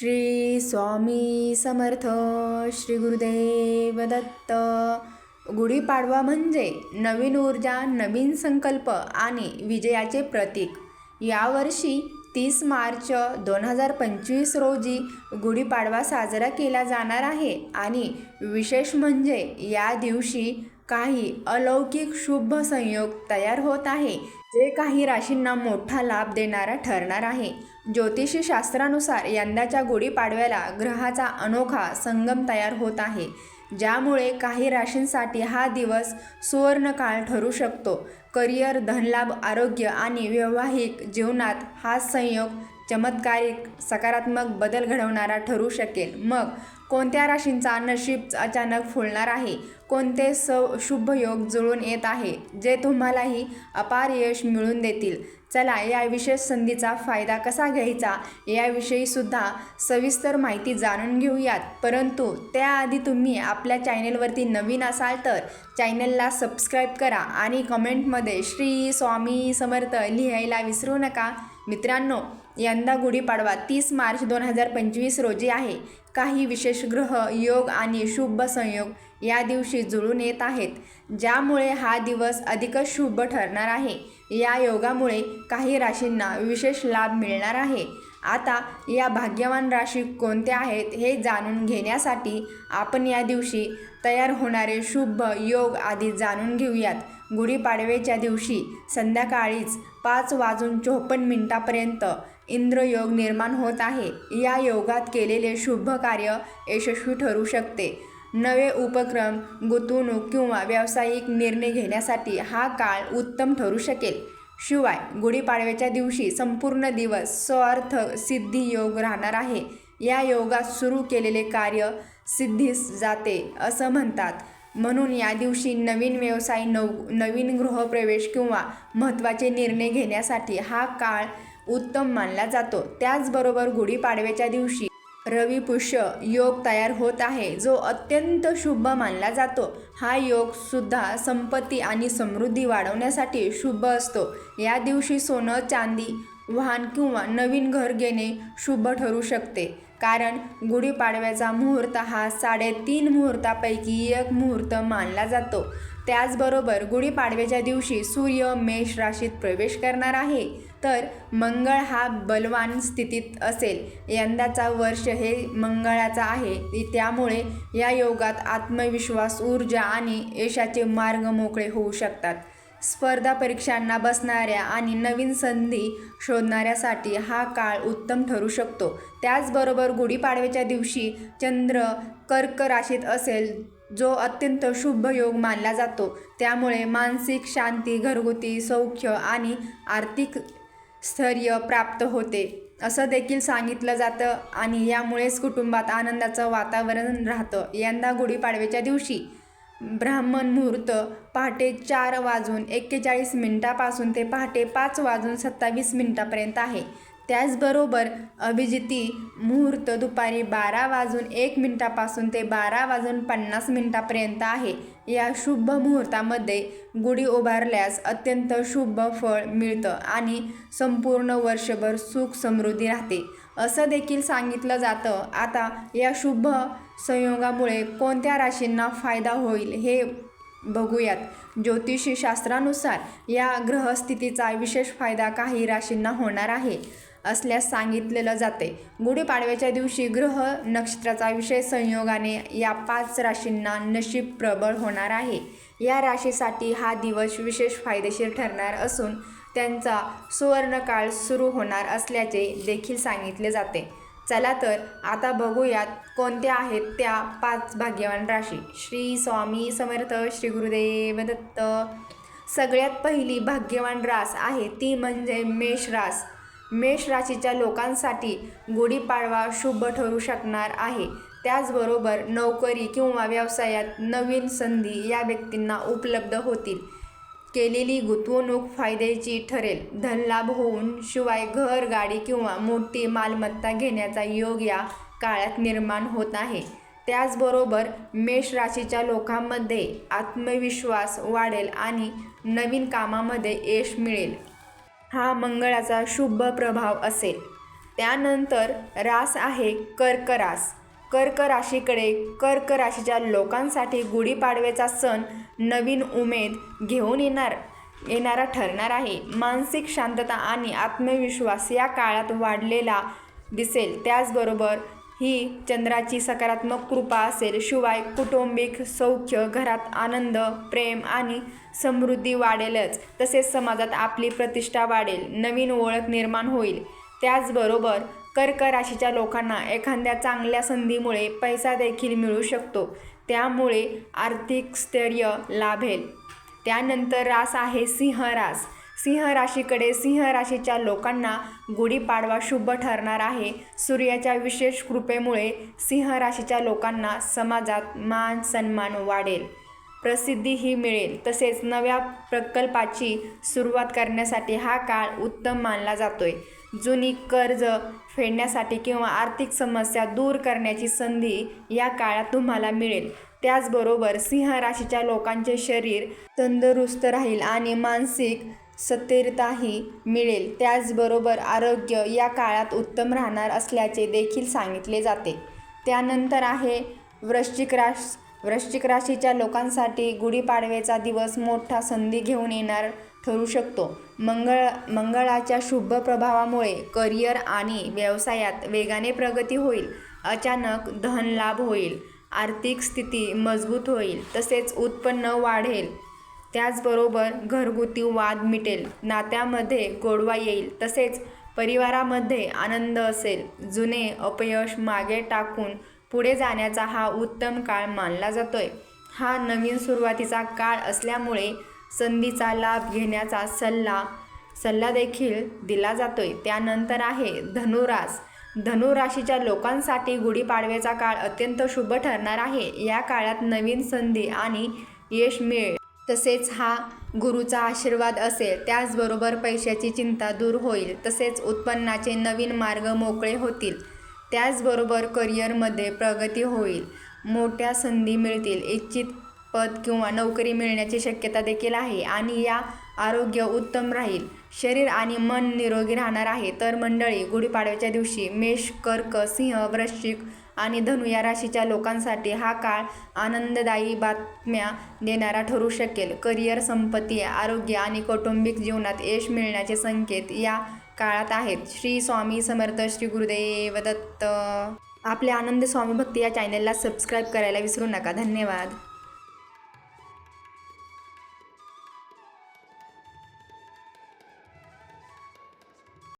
श्री स्वामी समर्थ श्री गुरुदेव दत्त. गुढीपाडवा म्हणजे नवीन ऊर्जा नवीन संकल्प आणि विजयाचे प्रतीक. यावर्षी तीस मार्च दोन हजार पंचवीस रोजी गुढीपाडवा साजरा केला जाणार आहे आणि विशेष म्हणजे या दिवशी काही अलौकिक शुभ संयोग तयार होत आहे जे काही राशींना मोठा लाभ देणारा ठरणार आहे. ज्योतिषी शास्त्रानुसार यंदाच्या गुढीपाडव्याला ग्रहाचा अनोखा संगम तयार होत आहे. ज्यामुळे काही राशींसाठी हा दिवस सुवर्णकाळ ठरू शकतो. करिअर धनलाभ आरोग्य आणि वैवाहिक जीवनात हा संयोग चमत्कारिक सकारात्मक बदल घडवणारा ठरू शकेल. मग कोणत्या राशींचा नशीब अचानक फुलणार आहे? कोणते स शुभ योग जुळून येत आहे जे तुम्हालाही अपार यश मिळून देतील? चला या विशेष संधीचा फायदा कसा घ्यायचा? याविषयी सुद्धा सविस्तर माहिती जाणून घेऊयात. परंतु त्याआधी तुम्ही आपल्या चॅनेलवरती नवीन असाल तर चॅनलला सबस्क्राईब करा आणि कमेंटमध्ये श्री स्वामी समर्थ लिहायला विसरू नका. मित्रांनो यंदा गुढीपाडवा तीस मार्च दोन हजार पंचवीस रोजी आहे. काही विशेष ग्रह योग आणि शुभ संयोग या दिवशी जुळून येत आहेत. ज्यामुळे हा दिवस अधिकच शुभ ठरणार आहे. या योगामुळे काही राशींना विशेष लाभ मिळणार आहे. आता या भाग्यवान राशी कोणत्या आहेत हे जाणून घेण्यासाठी आपण या दिवशी तयार होणारे शुभ योग आधी जाणून घेऊयात. गुढीपाडव्याच्या दिवशी संध्याकाळीच पाच वाजून चोपन्न मिनिटापर्यंत इंद्रयोग निर्माण होत आहे. या योगात केलेले शुभ कार्य यशस्वी ठरू शकते. नवे उपक्रम गुंतवणूक किंवा व्यावसायिक निर्णय घेण्यासाठी हा काळ उत्तम ठरू शकेल. शिवाय गुढीपाडव्याच्या दिवशी संपूर्ण दिवस स्वार्थ सिद्धी योग राहणार आहे. या योगात सुरू केलेले कार्य सिद्धीस जाते असं म्हणतात. म्हणून या दिवशी नवीन व्यवसाय नव नवीन गृहप्रवेश किंवा महत्त्वाचे निर्णय घेण्यासाठी हा काळ उत्तम मानला जातो. त्याचबरोबर गुढीपाडव्याच्या दिवशी रवी पुष्य योग तयार होत आहे जो अत्यंत शुभ मानला जातो. हा योग सुद्धा संपत्ती आणि समृद्धी वाढवण्यासाठी शुभ असतो. या दिवशी सोनं चांदी वाहन किंवा नवीन घर घेणे शुभ ठरू शकते. कारण गुढीपाडव्याचा मुहूर्त हा साडेतीन मुहूर्तापैकी एक मुहूर्त मानला जातो. त्याचबरोबर गुढीपाडव्याच्या दिवशी सूर्य मेष राशीत प्रवेश करणार आहे. तर मंगळ हा बलवान स्थितीत असेल. यंदाचा वर्ष हे मंगळाचा आहे. त्यामुळे या योगात आत्मविश्वास ऊर्जा आणि यशाचे मार्ग मोकळे होऊ शकतात. स्पर्धा परीक्षांना बसणाऱ्या आणि नवीन संधी शोधणाऱ्यासाठी हा काळ उत्तम ठरू शकतो. त्याचबरोबर गुढीपाडव्याच्या दिवशी चंद्र कर्क राशीत असेल जो अत्यंत शुभ योग मानला जातो. त्यामुळे मानसिक शांती घरगुती सौख्य आणि आर्थिक स्थैर्य प्राप्त होते. असं देखील सांगितलं जातं आणि यामुळेच कुटुंबात आनंदाचं वातावरण राहतं. यंदा गुढीपाडव्याच्या दिवशी ब्राह्मण मुहूर्त पहाटे चार वाजून एक्केचाळीस मिनिटापासून ते पहाटे पाच वाजून सत्तावीस मिनिटापर्यंत आहे. त्याचबरोबर अभिजिती मुहूर्त दुपारी बारा वाजून एक मिनटापासून ते बारा वाजून पन्नास मिनटापर्यंत आहे. या शुभ मुहूर्तामध्ये गुढी उभारल्यास अत्यंत शुभ फळ मिळतं आणि संपूर्ण वर्षभर सुख समृद्धी राहते. असं देखील सांगितलं जातं. आता या शुभ संयोगामुळे कोणत्या राशींना फायदा होईल हे बघूयात. ज्योतिषी शास्त्रानुसार या ग्रहस्थितीचा विशेष फायदा काही राशींना होणार आहे. असल्यास सांगितलेलं जाते. गुढीपाडव्याच्या दिवशी ग्रह नक्षत्राचा विशेष संयोगाने या पाच राशींना नशीब प्रबळ होणार आहे. या राशीसाठी हा दिवस विशेष फायदेशीर ठरणार असून त्यांचा सुवर्णकाळ सुरू होणार असल्याचे देखील सांगितले जाते. चला तर आता बघूयात कोणत्या आहेत त्या पाच भाग्यवान राशी. श्री स्वामी समर्थ श्री गुरुदेव दत्त. सगळ्यात पहिली भाग्यवान रास आहे ती म्हणजे मेष रास. मेष राशीच्या लोकांसाठी गुढीपाडवा शुभ ठरू शकणार आहे. त्याचबरोबर नोकरी किंवा व्यवसायात नवीन संधी या व्यक्तींना उपलब्ध होतील. केलेली गुंतवणूक फायद्याची ठरेल. धनलाभ होऊन शिवाय घर गाडी किंवा मोठी मालमत्ता घेण्याचा योग या काळात निर्माण होत आहे. त्याचबरोबर मेष राशीच्या लोकांमध्ये आत्मविश्वास वाढेल आणि नवीन कामामध्ये यश मिळेल. हा मंगळाचा शुभ प्रभाव असेल. त्यानंतर रास आहे कर्क रास कर्क राशीकडे कर्क राशीच्या लोकांसाठी गुढीपाडव्याचा सण नवीन उमेद घेऊन येणार येणारा ठरणार आहे. मानसिक शांतता आणि आत्मविश्वास या काळात वाढलेला दिसेल. त्याचबरोबर ही चंद्राची सकारात्मक कृपा असेल. शिवाय कुटुंबिक सौख्य घरात आनंद प्रेम आणि समृद्धी वाढेलच. तसेच समाजात आपली प्रतिष्ठा वाढेल. नवीन ओळख निर्माण होईल. त्याचबरोबर कर्क राशीच्या लोकांना एखाद्या चांगल्या संधीमुळे पैसा देखील मिळू शकतो. त्यामुळे आर्थिक स्थैर्य लाभेल. त्यानंतर रास आहे सिंह रास. सिंह राशीकडे सिंह राशीच्या लोकांना गुढीपाडवा शुभ ठरणार आहे. सूर्याच्या विशेष कृपेमुळे सिंह राशीच्या लोकांना समाजात मान सन्मान वाढेल. प्रसिद्धीही मिळेल. तसेच नव्या प्रकल्पाची सुरुवात करण्यासाठी हा काळ उत्तम मानला जातोय. जुनी कर्ज फेडण्यासाठी किंवा आर्थिक समस्या दूर करण्याची संधी या काळात तुम्हाला मिळेल. त्याचबरोबर सिंह राशीच्या लोकांचे शरीर तंदुरुस्त राहील आणि मानसिक स्थिरताही मिळेल. त्याचबरोबर आरोग्य या काळात उत्तम राहणार असल्याचे देखील सांगितले जाते. त्यानंतर आहे वृश्चिक राश वृश्चिक राशीच्या लोकांसाठी गुढीपाडव्याचा दिवस मोठा संधी घेऊन येणार ठरू शकतो. मंगळ मंगळाच्या शुभ प्रभावामुळे करिअर आणि व्यवसायात वेगाने प्रगती होईल. अचानक धनलाभ होईल. आर्थिक स्थिती मजबूत होईल. तसेच उत्पन्न वाढेल. त्याचबरोबर घरगुती वाद मिटेल नात्यामध्ये गोडवा येईल तसेच परिवारामध्ये आनंद असेल. जुने अपयश मागे टाकून पुढे जाण्याचा हा उत्तम काळ मानला जातोय. हा नवीन सुरुवातीचा काळ असल्यामुळे संधीचा लाभ घेण्याचा सल्ला सल्ला देखील दिला जातोय. त्यानंतर आहे धनुरास. धनुराशीच्या लोकांसाठी गुढीपाडव्याचा काळ अत्यंत शुभ ठरणार आहे. या काळात नवीन संधी आणि यश मिळेल. तसेच हा गुरुचा आशीर्वाद असेल त्याचबरोबर पैशाची चिंता दूर होईल. तसेच उत्पन्नाचे नवीन मार्ग मोकळे होतील. त्याचबरोबर करिअरमध्ये प्रगती होईल. मोठ्या संधी मिळतील. इच्छित पद किंवा नोकरी मिळण्याची शक्यता देखील आहे. आणि या आरोग्य उत्तम राहील. शरीर आणि मन निरोगी राहणार आहे. तर मंडळी गुढीपाडव्याच्या दिवशी मेष कर्क सिंह वृश्चिक आणि धनु या राशीच्या लोकांसाठी हा काळ आनंददायी बातम्या देणारा ठरू शकेल. करिअर संपत्ती आरोग्य आणि कौटुंबिक जीवनात यश मिळण्याचे संकेत या काळात आहेत. श्री स्वामी समर्थ श्री गुरुदेव दत्त. आपल्या आनंद स्वामी भक्ती या चॅनलला सबस्क्राईब करायला विसरू नका. धन्यवाद.